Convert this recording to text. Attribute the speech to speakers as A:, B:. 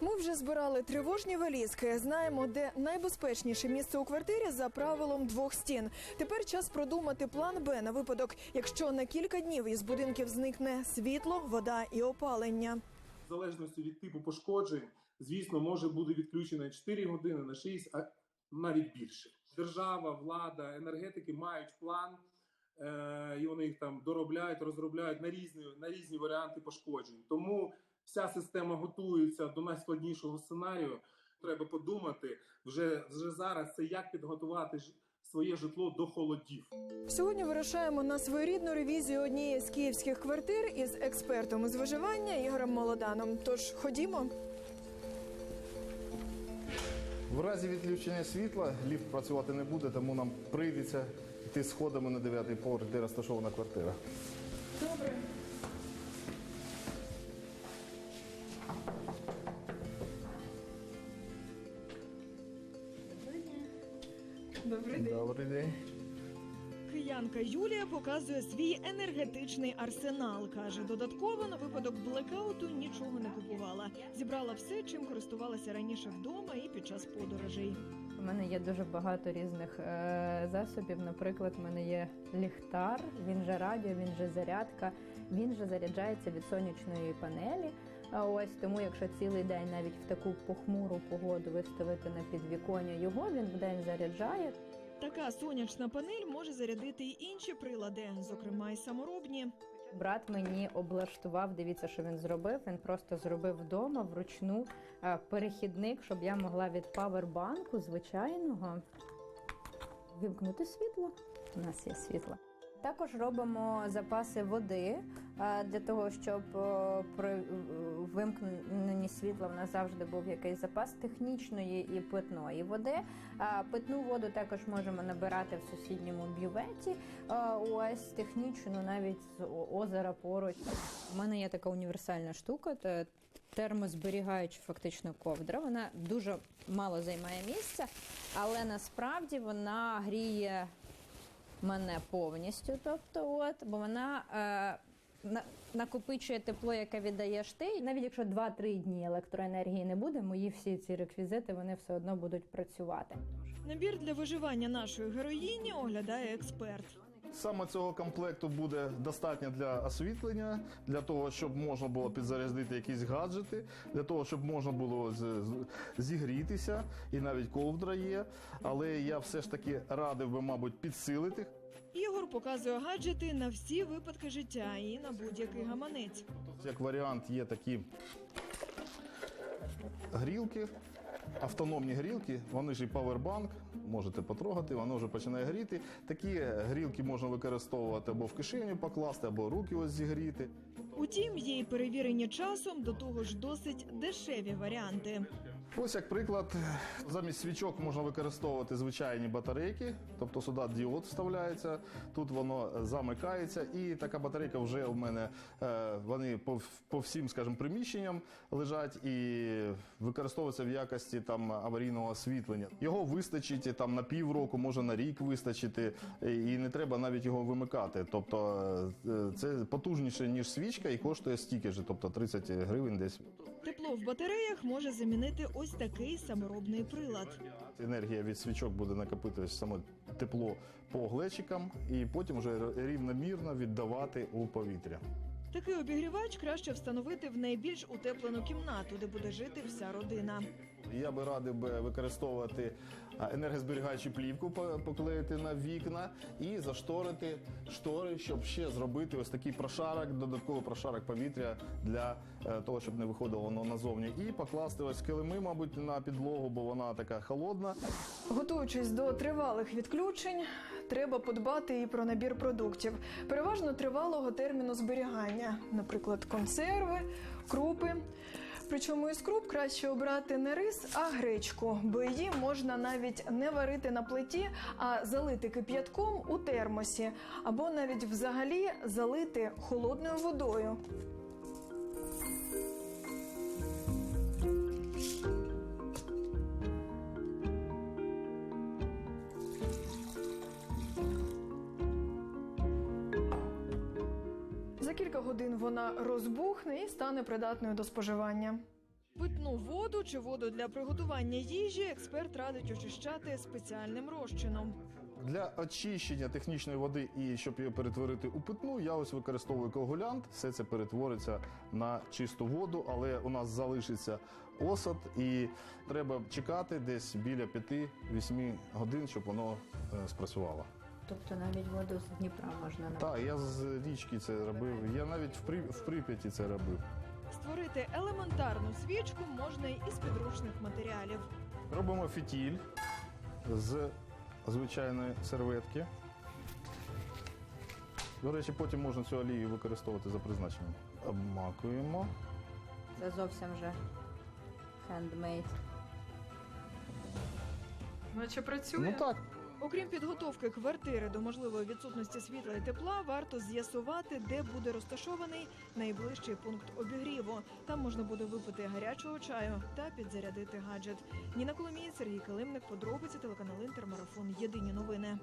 A: Ми вже збирали тривожні валізки. Знаємо, де найбезпечніше місце у квартирі за правилом двох стін. Тепер час продумати план Б на випадок, якщо на кілька днів із будинків зникне світло, вода і опалення.
B: В залежності від типу пошкоджень, звісно, може бути відключено на 4 години, на 6, а навіть більше. Держава, влада, енергетики мають план, е- і вони їх там доробляють, розробляють на різні, на різні варіанти пошкоджень. Тому вся система готується до найскладнішого сценарію. Треба подумати вже, вже зараз це як підготувати своє житло до холодів.
A: Сьогодні вирушаємо на своєрідну ревізію однієї з київських квартир із експертом із виживання Ігорем Молоданом. Тож ходімо.
C: В разі відключення світла ліфт працювати не буде, тому нам прийдеться йти сходами на 9-й поверх, де розташована квартира.
A: Добре. Добрий день.
C: Добрий день.
A: Киянка Юлія показує свій енергетичний арсенал. каже, додатково на випадок блекауту нічого не купувала. Зібрала все, чим користувалася раніше вдома і під час подорожей.
D: У мене є дуже багато різних е, засобів. Наприклад, в мене є ліхтар, він же радіо, він же зарядка, він же заряджається від сонячної панелі. А ось тому, якщо цілий день навіть в таку похмуру погоду виставити на підвіконня його, він вдень заряджає.
A: Така сонячна панель може зарядити й інші прилади, зокрема й саморобні.
D: Брат мені облаштував. Дивіться, що він зробив. Він просто зробив вдома вручну е, перехідник, щоб я могла від павербанку звичайного вимкнути світло. У нас є світло. Також робимо запаси води для того, щоб при е, вимкненні світла в нас завжди був якийсь запас технічної і питної води. Питну воду також можемо набирати в сусідньому бюветі. Ось технічну навіть з озера поруч. У мене є така універсальна штука. Це термозберігаюча фактично ковдра. Вона дуже мало займає місця, але насправді вона гріє мене повністю. Тобто, от, бо вона е, на, накопичує тепло, яке віддаєш ти. Навіть якщо 2-3 дні електроенергії не буде, мої всі ці реквізити вони все одно будуть працювати.
A: Набір для виживання нашої героїні оглядає експерт.
C: Саме цього комплекту буде достатньо для освітлення, для того, щоб можна було підзарядити якісь гаджети, для того, щоб можна було зігрітися, і навіть ковдра є. Але я все ж таки радив би, мабуть, підсилити.
A: Ігор показує гаджети на всі випадки життя і на будь-який гаманець.
C: Як варіант, є такі грілки, автономні грілки, вони ж і павербанк, можете потрогати, воно вже починає гріти. Такі грілки можна використовувати або в кишеню покласти, або руки ось зігріти.
A: Утім, є і перевірені часом до того ж досить дешеві варіанти.
C: Ось як приклад, замість свічок можна використовувати звичайні батарейки, тобто сюди діод вставляється, тут воно замикається, і така батарейка вже у мене е, вони по, всім, скажімо, приміщенням лежать і використовуються в якості там аварійного освітлення. Його вистачить там на півроку, може на рік вистачити, і не треба навіть його вимикати. Тобто е, це потужніше ніж свічка і коштує стільки ж, тобто 30 гривень десь.
A: Тепло в батареях може замінити ось такий саморобний прилад.
C: Енергія від свічок буде накопитуватися саме тепло по глечикам і потім вже рівномірно віддавати у повітря.
A: Такий обігрівач краще встановити в найбільш утеплену кімнату, де буде жити вся родина.
C: Я би радив використовувати енергозберігаючу плівку, поклеїти на вікна і зашторити штори, щоб ще зробити ось такий прошарок, додатковий прошарок повітря для е, того, щоб не виходило воно назовні. І покласти ось килими, мабуть, на підлогу, бо вона така холодна.
A: Готуючись до тривалих відключень, треба подбати і про набір продуктів, переважно тривалого терміну зберігання, наприклад, консерви, крупи. Причому із круп краще обрати не рис, а гречку, бо її можна навіть не варити на плиті, а залити кип'ятком у термосі, або навіть взагалі залити холодною водою. Кілька годин вона розбухне і стане придатною до споживання. Питну воду чи воду для приготування їжі експерт радить очищати спеціальним розчином.
C: Для очищення технічної води і щоб її перетворити у питну, я ось використовую коагулянт. Все це перетвориться на чисту воду, але у нас залишиться осад, і треба чекати десь біля 5-8 годин, щоб воно е, спрацювало.
D: Тобто навіть воду з Дніпра можна напити.
C: Так, я з річки це робив. Я навіть в, При... в Прип'яті це робив.
A: Створити елементарну свічку можна і з підручних матеріалів.
C: Робимо фітіль з звичайної серветки. До речі, потім можна цю олію використовувати за призначенням. Обмакуємо.
D: Це зовсім вже хендмейд.
A: Наче працює.
C: Ну так,
A: Окрім підготовки квартири до можливої відсутності світла і тепла, варто з'ясувати, де буде розташований найближчий пункт обігріву. Там можна буде випити гарячого чаю та підзарядити гаджет. Ніна Коломієць, Сергій Килимник, подробиці телеканал Інтермарафон. Єдині новини.